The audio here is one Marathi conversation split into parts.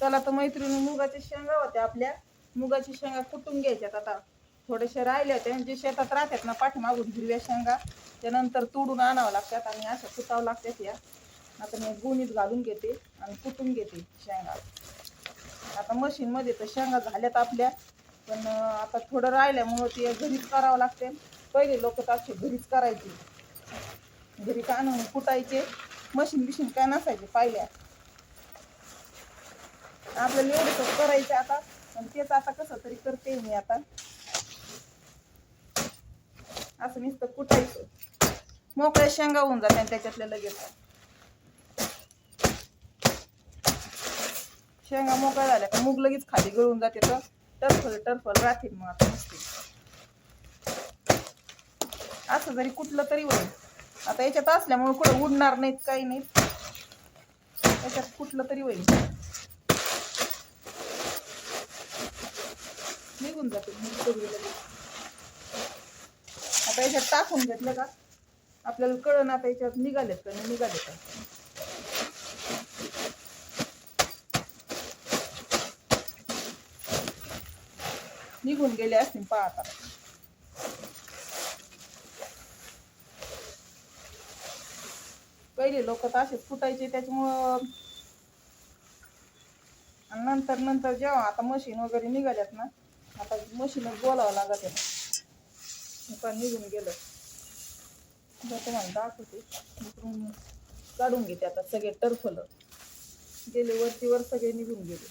चला तर मैत्रिणी मुगाच्या शेंगा होत्या आपल्या. मुगाच्या शेंगा कुटून घ्यायच्यात आता? थोड्याशा राहिल्या होते जे शेतात राहतात ना पाठीमागून हिरव्या शेंगा त्यानंतर तोडून आणावं लागतात आणि अशा कुटावं लागतात या. आता मी गुणीत घालून घेते आणि कुटून घेते शेंगा. आता मशीनमध्ये तर शेंगा झाल्यात आपल्या पण आता थोडं राहिल्यामुळं ते घरीच करावं लागते. पहिले लोक तर असे घरीच करायचे. घरी का आणून कुटायचे. मशीन बिशीन काय नसायचे पाहिल्या. आपल्याला एवढंच करायचं आता. पण तेच आता कसं तरी करते मी आता. असं नुसतं कुठायचं मोकळ्या शेंगा होऊन जाते त्याच्यातल्या लगेच. शेंगा मोकळ्या झाल्या का मूग लगेच खाली गळून जाते तर. टरफल टरफल राहतील मग आता नुसते. असं जरी कुठलं तरी होईल. आता याच्यात असल्यामुळे कुठं उडणार नाहीत काही नाहीत. याच्यात कुठलं तरी होईल. निघून जाते आता याच्यात टाकून घेतलं का? आपल्याला कळण आता याच्यात निघालेत का नाही निघाले का? निघून गेले असतील पहा आता. पहिले लोक तर असेच फुटायचे त्याच्यामुळं आणि नंतर नंतर जेव्हा आता मशीन वगैरे निघाल्यात ना आता मशीनच बोलावं लागत आहे. हे पण निघून गेलं. आता तुम्हाला दाखवते. इकडून काढून घेते आता सगळे टरफलं. गेले वरती वर सगळे निघून गेले.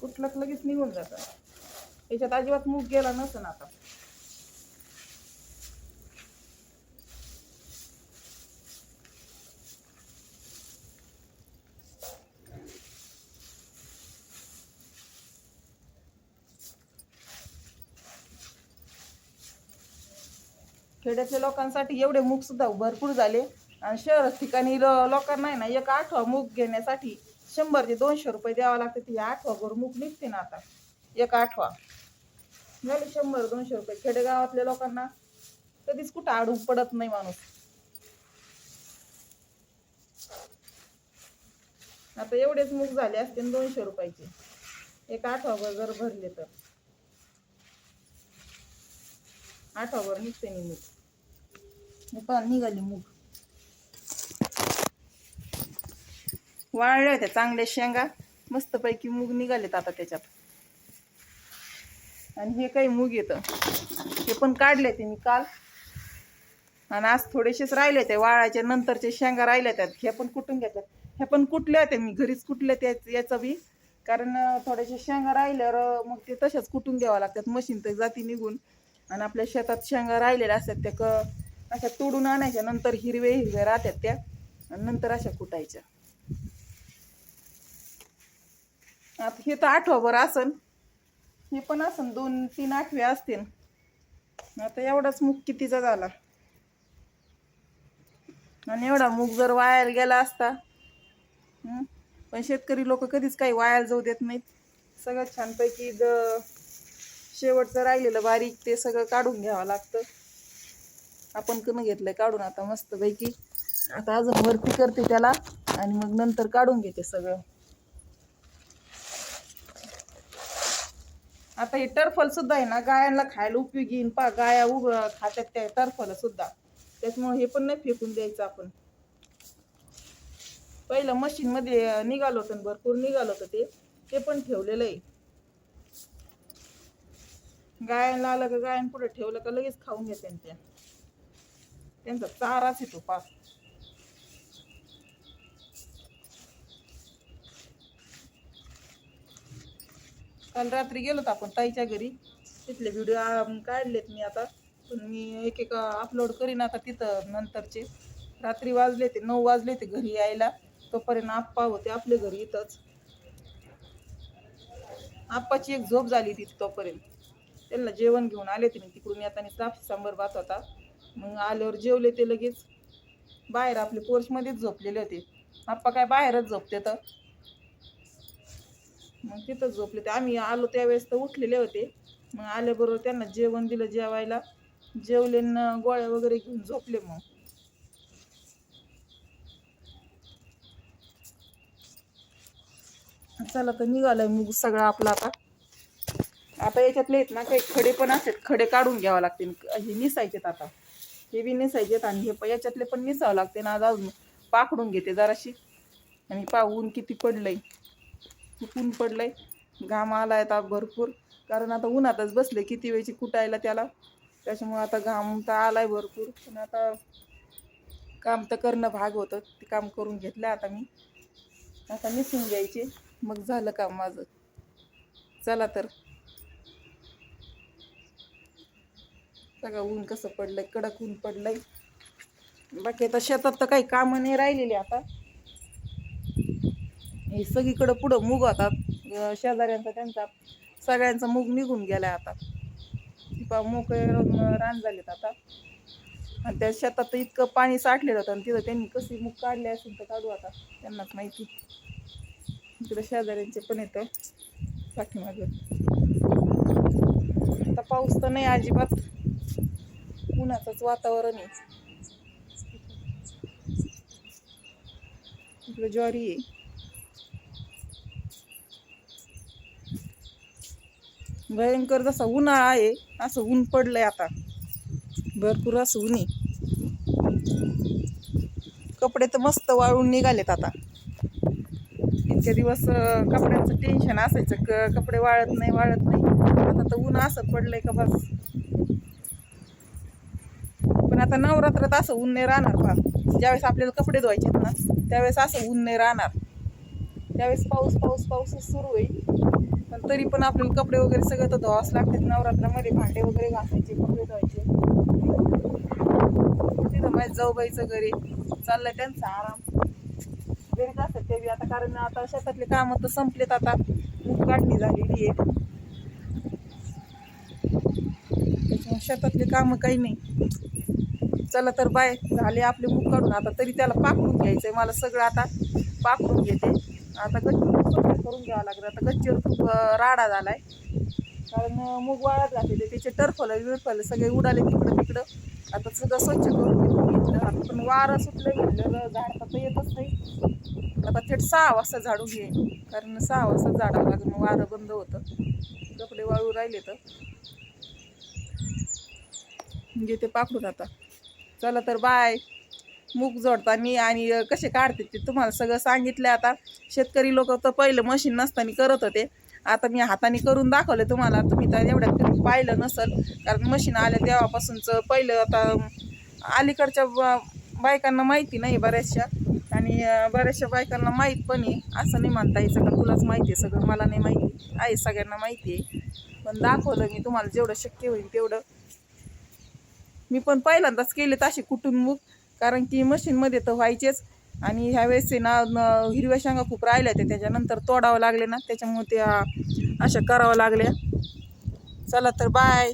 कुठलं लगेच निघून जातात याच्यात अजिबात मूग गेला नसन आता. खेड्यातल्या लोकांसाठी एवढे मूग सुद्धा भरपूर झाले. आणि शहर ठिकाणी लोकांना आहे ना एक आठवा मूग घेण्यासाठी शंभर ते दोनशे रुपये द्यावा लागते. ती आठवा भर मूग निघते ना आता. एक आठवा. झाले शंभर दोनशे रुपये. खेडेगावातल्या लोकांना कधीच कुठं आडून पडत नाही माणूस. आता एवढेच मूग झाले असते दोनशे रुपयाचे. एक आठवाभर जर भरले तर. आठवाभर निघते नि मूग हे निघाली मूग. वाळल्या होत्या चांगल्या शेंगा. मस्तपैकी मूग निघालेत आता त्याच्यात. आणि हे काही मूग येतं. हे पण काढले ते मी काल. आणि आज थोडेसेच राहिले ते वाळाच्या नंतरचे शेंगा राहिल्या त्यात हे पण कुटून घेतल्यात हे पण कुटल्या होत्या मी. घरीच कुटल्या त्या याचं बी. कारण अं, थोड्याशा शेंगा राहिल्यावर मग ते तशाच कुटून घ्यावं लागतात. मशीन तर जाती निघून. आणि आपल्या शेतात शेंगा राहिलेल्या असतात त्या क अशा तोडून आणायच्या. नंतर हिरवे हिरवे राहतात त्या. आणि नंतर अशा कुटायच्या. आता हे तर आठवाभर असन हे पण असन दोन तीन आठवे असतील. आता एवढाच मूग कितीचा झाला? आणि एवढा मूग जर वायाला गेला असता पण शेतकरी लोक कधीच काही वायाला जाऊ देत नाहीत. सगळं छानपैकी द शेवटचं राहिलेलं बारीक ते सगळं काढून घ्यावं लागतं. आपण कमी घेतलंय काढून आता मस्तपैकी. आता अजून वरती करते त्याला आणि मग नंतर काढून घेते सगळं. आता हे टरफल सुद्धा आहे ना गायांना खायला उपयोगी पा गाया उग खात्यात त्या टरफल सुद्धा. त्याच्यामुळे हे पण नाही फेकून द्यायचं आपण. पहिलं मशीन मध्ये निघालो होतं भरपूर निघालो होतं ते. ते पण ठेवलेलं आहे. गायांना आलं का गायन पुढे ठेवलं का लगेच खाऊन घेते त्या. त्यांचा चाराच येतो पाच काल रात्री गेलो होतो आपण ताईच्या घरी. तिथले व्हिडिओ काढलेत मी आता. पण मी एक एक अपलोड करीन आता तिथं नंतरचे. रात्री वाजले ते नऊ वाजले ते घरी यायला. तोपर्यंत आप्पा होते आपले घरी इथंच. आप्पाची एक झोप झाली तिथे तोपर्यंत. त्यांना जेवण घेऊन आले ते मी तिकडून. येताना साफ सांबर भात होता. मग आल्यावर जेवले ते लगेच. बाहेर आपले पोर्चमध्येच झोपलेले होते. आप्पा काय बाहेरच झोपते तर. मग तिथंच झोपले ते. आम्ही आलो त्यावेळेस तर उठलेले होते. मग आल्याबरोबर त्यांना जेवण दिलं जेवायला. जेवले न गोळ्या वगैरे घेऊन झोपले मग. चला तर निघालाय मग सगळं आपला आता. आता याच्यातले आहेत ना काही खडे पण असतात खडे काढून घ्यावं लागतील. हे निसायचेत आता. हे बी निसायचेत आणि हे याच्यातले पण निसावं लागते ना आज अजून पाकडून घेते जराशी. आणि पाहून किती पडलंय. खूप ऊन पडलंय. घाम आलाय आता भरपूर. कारण आता उन्हातच बसले किती वेळची कुटायला त्याला. त्याच्यामुळे आता घाम तर आलाय भरपूर. पण आता काम तर करणं भाग होतं. ते काम करून घेतलं आता मी. आता निसून घ्यायचे. मग झालं काम माझं. चला तर. सगळं ऊन कसं पडलंय कडक ऊन पडलंय. बाकी आता शेतात तर काही कामं नाही राहिलेली आता. हे सगळीकडं पुढं मूग होतात. शेजाऱ्यांचा त्यांचा सगळ्यांचा मूग निघून गेलाय आता. पा मोकळे रान झालेत आता. आणि त्या शेतात तर इतकं पाणी साठलेलं होतं आणि तिथं त्यांनी कशी मूग काढले असेल तर काढू आता. त्यांनाच माहिती. इकडे शेजाऱ्यांचे पण येतं. पाठीमागे आता पाऊस तर नाही अजिबात. उन्हाचंच वातावरण आहे. इकडं ज्वारी आहे. भयंकर जसा उन्हाळा आहे असं ऊन पडलंय आता. भरपूर असं ऊन कपडे तर मस्त वाळून निघालेत आता. इतके दिवस कपड्यांचं टेन्शन असायचं. क कपडे वाळत नाही वाळत नाही. आता तर ऊन असं पडलंय का बस. पण आता नवरात्रात असं ऊन नाही राहणार पहा. ज्यावेळेस आपल्याला कपडे धुवायचे ना त्यावेळेस असं ऊन नाही राहणार. त्यावेळेस पाऊस पाऊस पाऊसच सुरू होईल. पण तरी पण आपल्याला कपडे वगैरे सगळं तर धुवावंच लागतात. नवरात्रामध्ये भांडे वगैरे घासायचे कपडे धुवायचे. तिथं माझ्या जाऊबाईचं घरी. चाललंय त्यांचा आराम. घरीच असतात ते बी आता कारण आता शेतातले कामं तर संपलेत आता. मूग काढणी झालेली आहे. त्याच्यामुळे शेतातले कामं काही नाही. चला तर बाय झाले आपले मूग काढून. आता तरी त्याला पाकडून घ्यायचंय. मला सगळं आता पाकडून घेते. आता गच्चीवर स्वच्छ करून घ्यावं लागलं. आता गच्चीवर खूप अं, राडा झालाय. कारण मूग वाळत घातलेले त्याचे टर्फलं विरफलं सगळे उडाले तिकडं तिकडं. आता सगळं स्वच्छ करून घेतलं. आता पण वारं सुटलं म्हटलं झाड तर येतच नाही. आता थेट सहा वाजता झाडून घेईन कारण सहा वाजता झाडावं लागलं मग वारं बंद होतं. कपडे वाळू राहिले तर. घेते पाकडून आता. चला तर बाय. मूग जोडताना आणि कसे काढते ते तुम्हाला सगळं सांगितलं आता. शेतकरी लोक तर पहिलं मशीन नसताना करत होते. आता मी हाताने करून दाखवलं तुम्हाला. तुम्ही तर एवढ्यात पाहिलं नसल. कारण मशीन आलं तेव्हापासूनचं पहिलं आता अलीकडच्या बायकांना माहिती नाही बऱ्याचशा. आणि बऱ्याचशा बायकांना माहीत पण आहे. असं नाही म्हणता यायचं का तुलाच माहिती आहे सगळं. मला नाही माहिती. आहे सगळ्यांना माहिती आहे. पण दाखवलं मी तुम्हाला जेवढं शक्य होईल तेवढं. मी पण पहिल्यांदाच केले तसे कुटुंबुक कारण की मशीनमध्ये तर व्हायचेच. आणि ह्यावेळेस ना हिरव्या शेंगा खूप राहिल्या त्या. त्याच्यानंतर तोडावं लागले ना त्याच्यामुळे त्या अशा करावं लागल्या. चला तर बाय